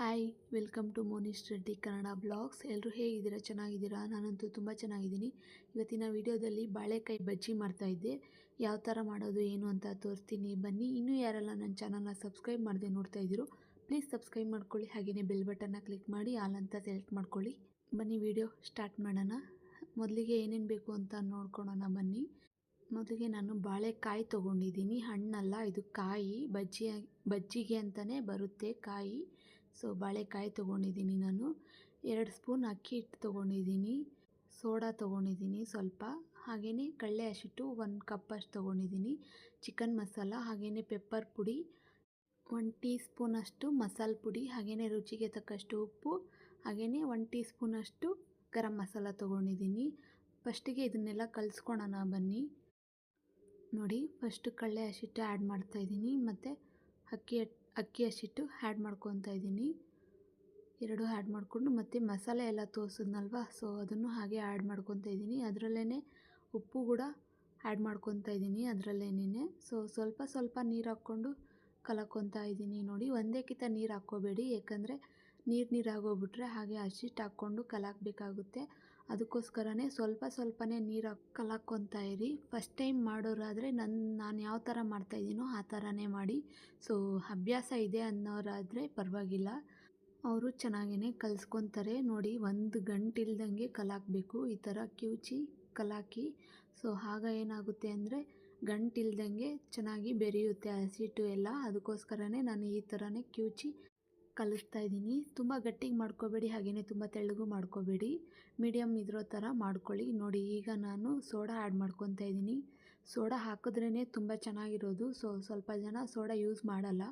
Hi welcome to Monish Reddy Kannada blogs ಎಲ್ಲರೂ ಹೇಗಿದ್ದೀರಾ ಚೆನ್ನಾಗಿದ್ದೀರಾ? ನಾನಂತೂ ತುಂಬ ಚೆನ್ನಾಗಿದ್ದೀನಿ. ಇವತ್ತಿನ ವಿಡಿಯೋದಲ್ಲಿ ಬಾಳೆಕಾಯಿ ಬಜ್ಜಿ ಮಾಡ್ತಾಯಿದ್ದೆ ಯಾವ ಥರ ಮಾಡೋದು, ಏನು ಅಂತ ತೋರಿಸ್ತೀನಿ. ಬನ್ನಿ, ಇನ್ನೂ ಯಾರೆಲ್ಲ ನನ್ನ ಚಾನಲ್ನ ಸಬ್ಸ್ಕ್ರೈಬ್ ಮಾಡದೆ ನೋಡ್ತಾ ಇದ್ದೀರೋ ಪ್ಲೀಸ್ ಸಬ್ಸ್ಕ್ರೈಬ್ ಮಾಡ್ಕೊಳ್ಳಿ. ಹಾಗೆಯೇ ಬೆಲ್ ಬಟನ್ನ ಕ್ಲಿಕ್ ಮಾಡಿ ಆಲ್ ಅಂತ ಸೆಲೆಕ್ಟ್ ಮಾಡ್ಕೊಳ್ಳಿ. ಬನ್ನಿ ವಿಡಿಯೋ ಸ್ಟಾರ್ಟ್ ಮಾಡೋಣ. ಮೊದಲಿಗೆ ಏನೇನು ಬೇಕು ಅಂತ ನೋಡ್ಕೊಳೋಣ ಬನ್ನಿ. ಮೊದಲಿಗೆ ನಾನು ಬಾಳೆಕಾಯಿ ತೊಗೊಂಡಿದ್ದೀನಿ. ಹಣ್ಣಲ್ಲ, ಇದು ಕಾಯಿ. ಬಜ್ಜಿ ಬಜ್ಜಿಗೆ ಅಂತಲೇ ಬರುತ್ತೆ ಕಾಯಿ. ಸೊ ಬಾಳೆಕಾಯಿ ತೊಗೊಂಡಿದ್ದೀನಿ ನಾನು. ಎರಡು ಸ್ಪೂನ್ ಅಕ್ಕಿ ಹಿಟ್ಟು ತೊಗೊಂಡಿದ್ದೀನಿ. ಸೋಡಾ ತೊಗೊಂಡಿದ್ದೀನಿ ಸ್ವಲ್ಪ. ಹಾಗೆಯೇ ಕಡಲೆ ಹಸಿಟ್ಟು ಒಂದು ಕಪ್ಪಷ್ಟು ತೊಗೊಂಡಿದ್ದೀನಿ. ಚಿಕನ್ ಮಸಾಲ ಹಾಗೆಯೇ ಪೆಪ್ಪರ್ ಪುಡಿ, ಒಂದು ಟೀ ಸ್ಪೂನಷ್ಟು ಮಸಾಲೆ ಪುಡಿ ಹಾಗೆಯೇ ರುಚಿಗೆ ತಕ್ಕಷ್ಟು ಉಪ್ಪು ಹಾಗೆಯೇ ಒಂದು ಟೀ ಸ್ಪೂನಷ್ಟು ಗರಂ ಮಸಾಲ ತೊಗೊಂಡಿದ್ದೀನಿ. ಫಸ್ಟಿಗೆ ಇದನ್ನೆಲ್ಲ ಕಲಿಸ್ಕೊಳೋಣ ಬನ್ನಿ. ನೋಡಿ, ಫಸ್ಟು ಕಡಲೆ ಹಸಿಟ್ಟು ಆ್ಯಡ್ ಮಾಡ್ತಾಯಿದ್ದೀನಿ ಮತ್ತು ಅಕ್ಕಿ ಅಕ್ಕಿ ಹಸಿಟ್ಟು ಆ್ಯಡ್ ಮಾಡ್ಕೊತಾ ಇದ್ದೀನಿ. ಎರಡು ಆ್ಯಡ್ ಮಾಡಿಕೊಂಡು ಮತ್ತು ಮಸಾಲೆ ಎಲ್ಲ ತೋರಿಸಿದ್ನಲ್ವ ಸೊ ಅದನ್ನು ಹಾಗೆ ಆ್ಯಡ್ ಮಾಡ್ಕೊತ ಇದ್ದೀನಿ. ಅದರಲ್ಲೇ ಉಪ್ಪು ಕೂಡ ಆ್ಯಡ್ ಮಾಡ್ಕೊತಾ ಇದ್ದೀನಿ ಅದರಲ್ಲೇನೇ ಸೊ ಸ್ವಲ್ಪ ಸ್ವಲ್ಪ ನೀರು ಹಾಕ್ಕೊಂಡು ಕಲಕೊತಾ ಇದ್ದೀನಿ ನೋಡಿ. ಒಂದೇ ಕಿತ ನೀರು ಹಾಕ್ಕೋಬೇಡಿ, ಯಾಕಂದರೆ ನೀರು ನೀರಾಗೋಗ್ಬಿಟ್ರೆ ಹಾಗೆ ಹಸಿಟ್ಟು ಹಾಕ್ಕೊಂಡು ಕಲಾಕಬೇಕಾಗುತ್ತೆ. ಅದಕ್ಕೋಸ್ಕರನೇ ಸ್ವಲ್ಪ ಸ್ವಲ್ಪನೇ ನೀರು ಕಲಾಕ್ಕೊತಾ ಇರಿ. ಫಸ್ಟ್ ಟೈಮ್ ಮಾಡೋರಾದರೆ ನನ್ನ ನಾನು ಯಾವ ಥರ ಮಾಡ್ತಾಯಿದ್ದೀನೋ ಆ ಥರನೇ ಮಾಡಿ. ಸೊ ಅಭ್ಯಾಸ ಇದೆ ಅನ್ನೋರಾದರೆ ಪರವಾಗಿಲ್ಲ. ಅವರು ಚೆನ್ನಾಗೇ ಕಲಿಸ್ಕೊತಾರೆ. ನೋಡಿ, ಒಂದು ಗಂಟೆ ಇಲ್ದಂಗೆ ಕಲಾಕಬೇಕು. ಈ ಥರ ಕಿವುಚಿ ಕಲಾಕಿ. ಸೊ ಆಗ ಏನಾಗುತ್ತೆ ಅಂದರೆ ಗಂಟಿಲ್ದಂಗೆ ಚೆನ್ನಾಗಿ ಬೆರೆಯುತ್ತೆ ಹಸಿಟ್ಟು ಎಲ್ಲ. ಅದಕ್ಕೋಸ್ಕರನೇ ನಾನು ಈ ಥರನೇ ಕಿವುಚಿ ಕಲಿಸ್ತಾ ಇದ್ದೀನಿ. ತುಂಬ ಗಟ್ಟಿಗೆ ಮಾಡ್ಕೋಬೇಡಿ ಹಾಗೆಯೇ ತುಂಬ ತೆಳ್ಳಗೂ ಮಾಡ್ಕೋಬೇಡಿ. ಮೀಡಿಯಮ್ ಇದ್ರೋ ಥರ ಮಾಡ್ಕೊಳ್ಳಿ. ನೋಡಿ, ಈಗ ನಾನು ಸೋಡಾ ಆ್ಯಡ್ ಮಾಡ್ಕೊತಾ ಇದ್ದೀನಿ. ಸೋಡಾ ಹಾಕಿದ್ರೇ ತುಂಬ ಚೆನ್ನಾಗಿರೋದು. ಸೊ, ಸ್ವಲ್ಪ ಜನ ಸೋಡಾ ಯೂಸ್ ಮಾಡಲ್ಲ.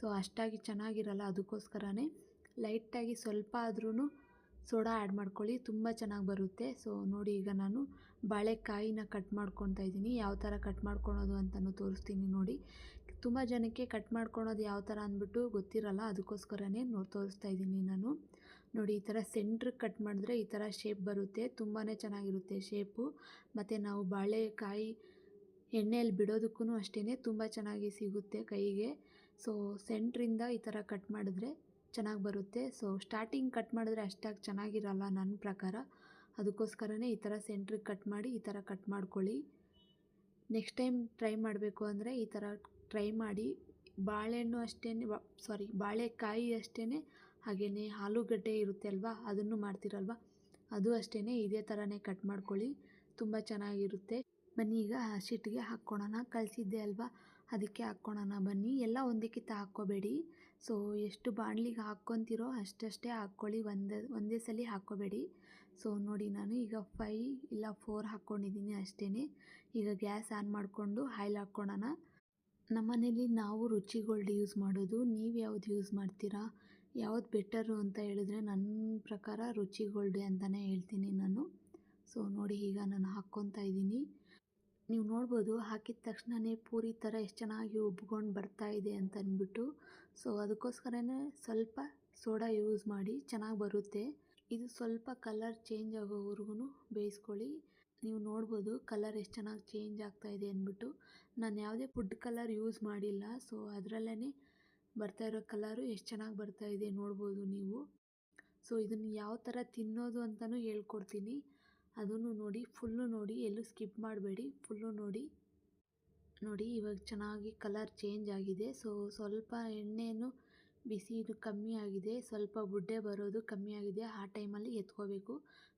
ಸೊ, ಅಷ್ಟಾಗಿ ಚೆನ್ನಾಗಿರಲ್ಲ ಅದಕ್ಕೋಸ್ಕರನೇ ಲೈಟಾಗಿ ಸ್ವಲ್ಪ ಆದ್ರೂ ಸೋಡಾ ಆ್ಯಡ್ ಮಾಡ್ಕೊಳ್ಳಿ. ತುಂಬ ಚೆನ್ನಾಗಿ ಬರುತ್ತೆ. ಸೊ, ನೋಡಿ, ಈಗ ನಾನು ಬಾಳೆಕಾಯಿನ ಕಟ್ ಮಾಡ್ಕೊತಾ ಇದ್ದೀನಿ. ಯಾವ ಥರ ಕಟ್ ಮಾಡ್ಕೊಳೋದು ಅಂತಲೂ ತೋರಿಸ್ತೀನಿ ನೋಡಿ. ತುಂಬ ಜನಕ್ಕೆ ಕಟ್ ಮಾಡ್ಕೊಳೋದು ಯಾವ ಥರ ಅಂದ್ಬಿಟ್ಟು ಗೊತ್ತಿರಲ್ಲ, ಅದಕ್ಕೋಸ್ಕರನೇ ನೋಡಿ ತೋರಿಸ್ತಾ ಇದ್ದೀನಿ ನಾನು. ನೋಡಿ, ಈ ಥರ ಸೆಂಟ್ರಿಗೆ ಕಟ್ ಮಾಡಿದ್ರೆ ಈ ಥರ ಶೇಪ್ ಬರುತ್ತೆ ತುಂಬಾ ಚೆನ್ನಾಗಿರುತ್ತೆ ಶೇಪು. ಮತ್ತು ನಾವು ಬಾಳೆಕಾಯಿ ಎಣ್ಣೆಯಲ್ಲಿ ಬಿಡೋದಕ್ಕೂ ಅಷ್ಟೇ ತುಂಬ ಚೆನ್ನಾಗಿ ಸಿಗುತ್ತೆ ಕೈಗೆ. ಸೊ, ಸೆಂಟ್ರಿಂದ ಈ ಥರ ಕಟ್ ಮಾಡಿದ್ರೆ ಚೆನ್ನಾಗಿ ಬರುತ್ತೆ. ಸೊ, ಸ್ಟಾರ್ಟಿಂಗ್ ಕಟ್ ಮಾಡಿದ್ರೆ ಅಷ್ಟಾಗಿ ಚೆನ್ನಾಗಿರಲ್ಲ ನನ್ನ ಪ್ರಕಾರ. ಅದಕ್ಕೋಸ್ಕರನೇ ಈ ಥರ ಸೆಂಟ್ರಿಗೆ ಕಟ್ ಮಾಡಿ ಈ ಥರ ಕಟ್ ಮಾಡ್ಕೊಳ್ಳಿ. ನೆಕ್ಸ್ಟ್ ಟೈಮ್ ಟ್ರೈ ಮಾಡಬೇಕು ಅಂದರೆ ಈ ಥರ ಟ್ರೈ ಮಾಡಿ ಬಾಳೆಹಣ್ಣು ಅಷ್ಟೇ ಸಾರಿ ಬಾಳೆಕಾಯಿ ಅಷ್ಟೇ ಹಾಗೆಯೇ ಆಲೂಗಡ್ಡೆ ಇರುತ್ತೆ ಅಲ್ವಾ ಅದನ್ನು ಮಾಡ್ತೀರಲ್ವ? ಅದು ಅಷ್ಟೇ ಇದೇ ಥರನೇ ಕಟ್ ಮಾಡ್ಕೊಳ್ಳಿ, ತುಂಬ ಚೆನ್ನಾಗಿರುತ್ತೆ. ಬನ್ನಿ ಈಗ ಹಸಿಟ್ಟಿಗೆ ಹಾಕ್ಕೊಳೋಣ. ಕಳಿಸಿದ್ದೆ ಅಲ್ವಾ? ಅದಕ್ಕೆ ಹಾಕ್ಕೊಳೋಣ ಬನ್ನಿ. ಎಲ್ಲ ಒಂದೇ ಕಿತ್ತ ಹಾಕ್ಕೋಬೇಡಿ. ಸೊ ಎಷ್ಟು ಬಾಣಲಿಗೆ ಹಾಕ್ಕೊತಿರೋ ಅಷ್ಟಷ್ಟೇ ಹಾಕ್ಕೊಳ್ಳಿ. ಒಂದೇ ಒಂದೇ ಸಲ ಹಾಕ್ಕೋಬೇಡಿ. ಸೊ ನೋಡಿ ನಾನು ಈಗ ಫೈ ಇಲ್ಲ ಫೋರ್ ಹಾಕ್ಕೊಂಡಿದ್ದೀನಿ ಅಷ್ಟೇ ಈಗ ಗ್ಯಾಸ್ ಆನ್ ಮಾಡಿಕೊಂಡು ಆಯಿಲ್ ಹಾಕ್ಕೊಳೋಣ. ನಮ್ಮನೇಲಿ ನಾವು ರುಚಿ ಗೋಲ್ಡ್ ಯೂಸ್ ಮಾಡೋದು, ನೀವು ಯಾವ್ದು ಯೂಸ್ ಮಾಡ್ತೀರಾ? ಯಾವ್ದು ಬೆಟರು ಅಂತ ಹೇಳಿದ್ರೆ ನನ್ನ ಪ್ರಕಾರ ರುಚಿ ಗೋಲ್ಡ್ ಅಂತಲೇ ಹೇಳ್ತೀನಿ ನಾನು. ಸೊ ನೋಡಿ ಈಗ ನಾನು ಹಾಕ್ಕೊತಾ ಇದ್ದೀನಿ. ನೀವು ನೋಡ್ಬೋದು ಹಾಕಿದ ತಕ್ಷಣವೇ ಪೂರಿ ಥರ ಎಷ್ಟು ಚೆನ್ನಾಗಿ ಉಬ್ಕೊಂಡು ಬರ್ತಾ ಇದೆ ಅಂತ ಅಂದ್ಬಿಟ್ಟು. ಸೊ ಅದಕ್ಕೋಸ್ಕರನೇ ಸ್ವಲ್ಪ ಸೋಡಾ ಯೂಸ್ ಮಾಡಿ ಚೆನ್ನಾಗಿ ಬರುತ್ತೆ. ಇದು ಸ್ವಲ್ಪ ಕಲರ್ ಚೇಂಜ್ ಆಗೋವರೆಗೂ ಬೇಯಿಸ್ಕೊಳ್ಳಿ. ನೀವು ನೋಡ್ಬೋದು ಕಲರ್ ಎಷ್ಟು ಚೆನ್ನಾಗಿ ಚೇಂಜ್ ಆಗ್ತಾ ಇದೆ ಅಂದ್ಬಿಟ್ಟು. ನಾನು ಯಾವುದೇ ಫುಡ್ ಕಲರ್ ಯೂಸ್ ಮಾಡಿಲ್ಲ ಸೊ ಅದರಲ್ಲೇ ಬರ್ತಾ ಇರೋ ಕಲರು ಎಷ್ಟು ಚೆನ್ನಾಗಿ ಬರ್ತಾ ಇದೆ ನೋಡ್ಬೋದು ನೀವು. ಸೊ ಇದನ್ನು ಯಾವ ಥರ ತಿನ್ನೋದು ಅಂತಲೂ ಹೇಳ್ಕೊಡ್ತೀನಿ. ಅದನ್ನು ನೋಡಿ ಫುಲ್ಲು ನೋಡಿ, ಎಲ್ಲೂ ಸ್ಕಿಪ್ ಮಾಡಬೇಡಿ. ಫುಲ್ಲು ನೋಡಿ ನೋಡಿ ಇವಾಗ ಚೆನ್ನಾಗಿ ಕಲರ್ ಚೇಂಜ್ ಆಗಿದೆ. ಸೊ ಸ್ವಲ್ಪ ಎಣ್ಣೆನೂ ಬಿಸಿ ಇದು ಕಮ್ಮಿ ಆಗಿದೆ. ಸ್ವಲ್ಪ ಬುಡ್ಡೆ ಬರೋದು ಕಮ್ಮಿ ಆಗಿದೆ. ಆ ಟೈಮಲ್ಲಿ ಎತ್ಕೋಬೇಕು.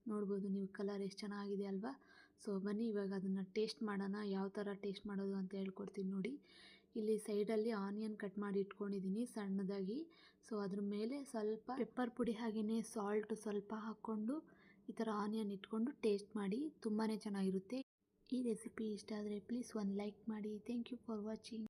ನೋಡ್ಬೋದು ನೀವು ಕಲರ್ ಎಷ್ಟು ಚೆನ್ನಾಗಿದೆ ಅಲ್ವಾ? ಸೊ, ಬನ್ನಿ, ಇವಾಗ ಅದನ್ನು ಟೇಸ್ಟ್ ಮಾಡೋಣ. ಯಾವ ಥರ ಟೇಸ್ಟ್ ಮಾಡೋದು ಅಂತ ಹೇಳ್ಕೊಡ್ತೀನಿ ನೋಡಿ. ಇಲ್ಲಿ ಸೈಡಲ್ಲಿ ಆನಿಯನ್ ಕಟ್ ಮಾಡಿ ಇಟ್ಕೊಂಡಿದ್ದೀನಿ ಸಣ್ಣದಾಗಿ. ಸೊ, ಅದ್ರ ಮೇಲೆ ಸ್ವಲ್ಪ ಪೆಪ್ಪರ್ ಪುಡಿ ಹಾಗೆಯೇ ಸಾಲ್ಟ್ ಸ್ವಲ್ಪ ಹಾಕ್ಕೊಂಡು ಈ ಥರ ಆನಿಯನ್ ಇಟ್ಕೊಂಡು ಟೇಸ್ಟ್ ಮಾಡಿ. ತುಂಬಾ ಚೆನ್ನಾಗಿರುತ್ತೆ. ಈ ರೆಸಿಪಿ ಇಷ್ಟ ಆದರೆ ಪ್ಲೀಸ್ ಒಂದು ಲೈಕ್ ಮಾಡಿ. Thank you for watching.